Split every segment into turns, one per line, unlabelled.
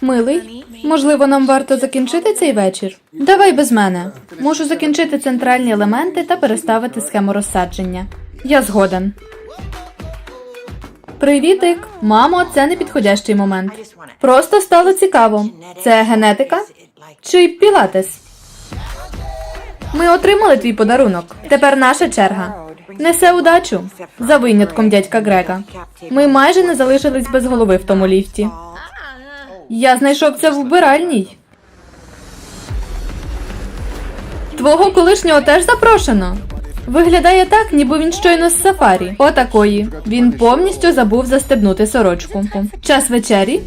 Милий, можливо, нам варто закінчити цей вечір? Давай без мене. Можу закінчити центральні елементи та переставити схему розсадження. Я згоден. Привітик, мамо, це не підходящий момент. Просто стало цікаво. Це генетика чи пілатес? Ми отримали твій подарунок. Тепер наша черга. Несе удачу за винятком дядька Грега. Ми майже не залишились без голови в тому ліфті. Я знайшов це в вбиральній. Твого колишнього теж запрошено. Виглядає так, ніби він щойно з сафарі. Отакої. Він повністю забув застебнути сорочку. Час вечері.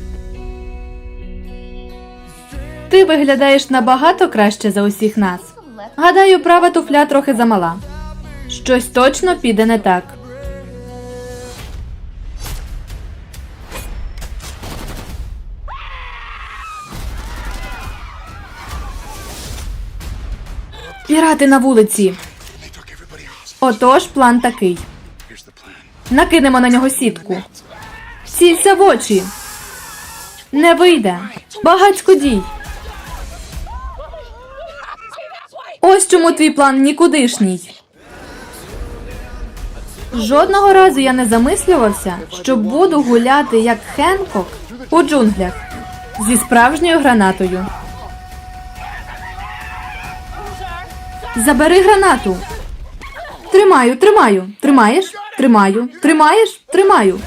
Ти виглядаєш набагато краще за усіх нас. Гадаю, права туфля трохи замала. Щось точно піде не так. Пірати на вулиці. Отож, план такий. Накинемо на нього сітку. Цілься в очі. Не вийде. Багацько дій. Ось чому твій план нікудишній. Жодного разу я не замислювався, що буду гуляти як Хенкок у джунглях зі справжньою гранатою. Забери гранату. Тримаю, тримаю. Тримаєш? Тримаю. Тримаєш? Тримаю.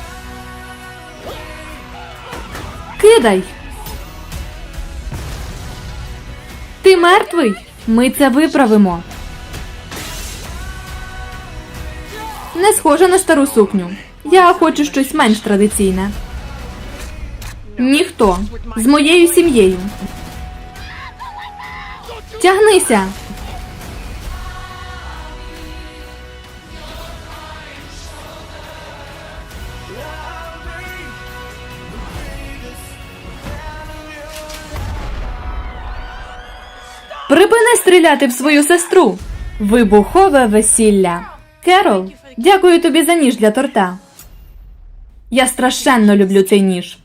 Кидай. Ти мертвий? Ми це виправимо. Не схоже на стару сукню. Я хочу щось менш традиційне. Ніхто. З моєю сім'єю. Тягнися. Припини стріляти в свою сестру. Вибухове весілля. Керол, дякую тобі за ніж для торта. Я страшенно люблю цей ніж.